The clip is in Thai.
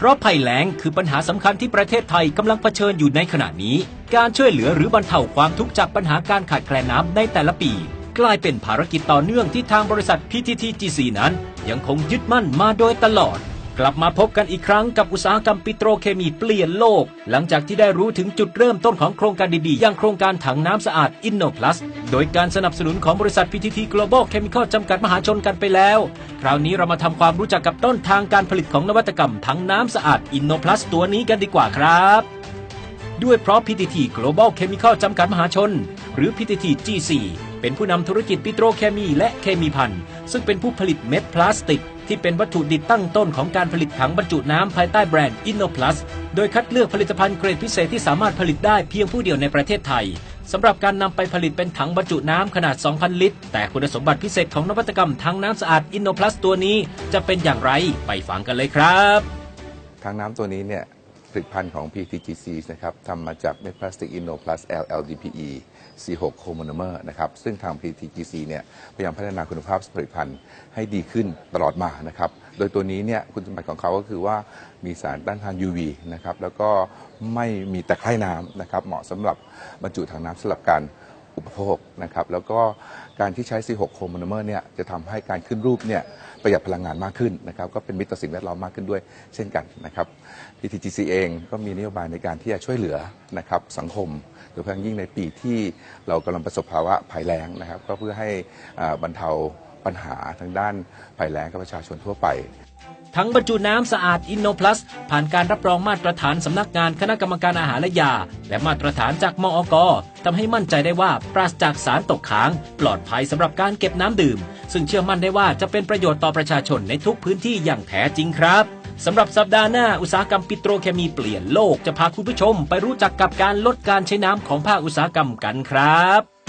เพราะภัยแล้งคือปัญหาสำคัญที่ประเทศไทยกำลังเผชิญอยู่ในขณะนี้ การช่วยเหลือหรือบรรเทาความทุกข์จากปัญหาการขาดแคลนน้ำในแต่ละปี กลายเป็นภารกิจต่อเนื่องที่ทางบริษัท PTTGC นั้น ยังคงยึดมั่นมาโดยตลอด กลับมาพบกันอีกครั้งกับอุตสาหกรรมปิโตรเคมีเปลี่ยนโลก หลังจากที่ได้รู้ถึงจุดเริ่มต้นของโครงการดีๆ อย่างโครงการถังน้ำสะอาด InnoPlus โดยการสนับสนุนของบริษัท PTT Global Chemical จำกัดมหาชนกันไปแล้ว คราวนี้เรามาทำความรู้จักกับต้นทางการผลิตของนวัตกรรมถังน้ำสะอาด InnoPlus ตัวนี้กันดีกว่าครับ ด้วยเพราะ PTT Global Chemical จำกัดมหาชน หรือ PTT GC เป็นผู้นำธุรกิจปิโตรเคมีและเคมีพันซึ่งเป็นผู้ผลิตเม็ดพลาสติก ที่เป็นวัตถุดิบตั้งต้นของการผลิตถังบรรจุน้ำภายใต้แบรนด์ InnoPlus โดยคัดเลือกผลิตภัณฑ์เกรดพิเศษที่สามารถผลิตได้เพียงผู้เดียวในประเทศไทยสำหรับการนำไปผลิตเป็นถังบรรจุน้ำขนาด 2,000 ลิตร แต่คุณสมบัติพิเศษของนวัตกรรมถังน้ำสะอาด InnoPlus ตัวนี้จะเป็นอย่างไรไปฟังกันเลยครับทางน้ำตัวนี้เนี่ย ผลิตภัณฑ์ของ PTGC นะครับทำมาจากเม็ดพลาสติกอินโนพลัส LLDPE C6 โคโมโนเมอร์นะครับซึ่งทาง PTGC เนี่ยพยายามพัฒนาคุณภาพผลิตภัณฑ์ให้ดีขึ้นตลอดมานะครับโดยตัวนี้เนี่ยคุณสมบัติของเขาก็คือว่ามีสารต้านทาน UV นะครับแล้วก็ไม่มีตะไคร่น้ำนะครับเหมาะสำหรับบรรจุถังน้ำสำหรับการ อุปโภคนะครับแล้วก็การที่ใช้ C6 โคมโนเมอร์เนี่ยจะทำให้การขึ้นรูปเนี่ยประหยัดพลังงานมากขึ้นนะครับก็เป็นมิตรต่อสิ่งแวดล้อมมากขึ้นด้วยเช่นกันนะครับ PTGC เองก็มีนโยบายในการที่จะช่วยเหลือนะครับสังคมโดยเฉพาะอย่างยิ่งในปีที่เรากำลังประสบภาวะภัยแล้งนะครับก็เพื่อให้อ่าบรรเทาปัญหาทางด้านภัยแล้งกับประชาชนทั่วไป ทั้งบรรจุน้ำสะอาด InnoPlus ผ่านการรับรองมาตรฐานสำนักงานคณะกรรมการอาหารและยา และมาตรฐานจากมอกทำให้มั่นใจได้ว่าปราศจากสารตกค้าง ปลอดภัยสำหรับการเก็บน้ำดื่ม ซึ่งเชื่อมั่นได้ว่าจะเป็นประโยชน์ต่อประชาชนในทุกพื้นที่อย่างแท้จริงครับสำหรับสัปดาห์หน้าอุตสาหกรรมปิโตรเคมีเปลี่ยนโลกจะพาคุณผู้ชมไปรู้จักกับการลดการใช้น้ำของภาคอุตสาหกรรมกันครับ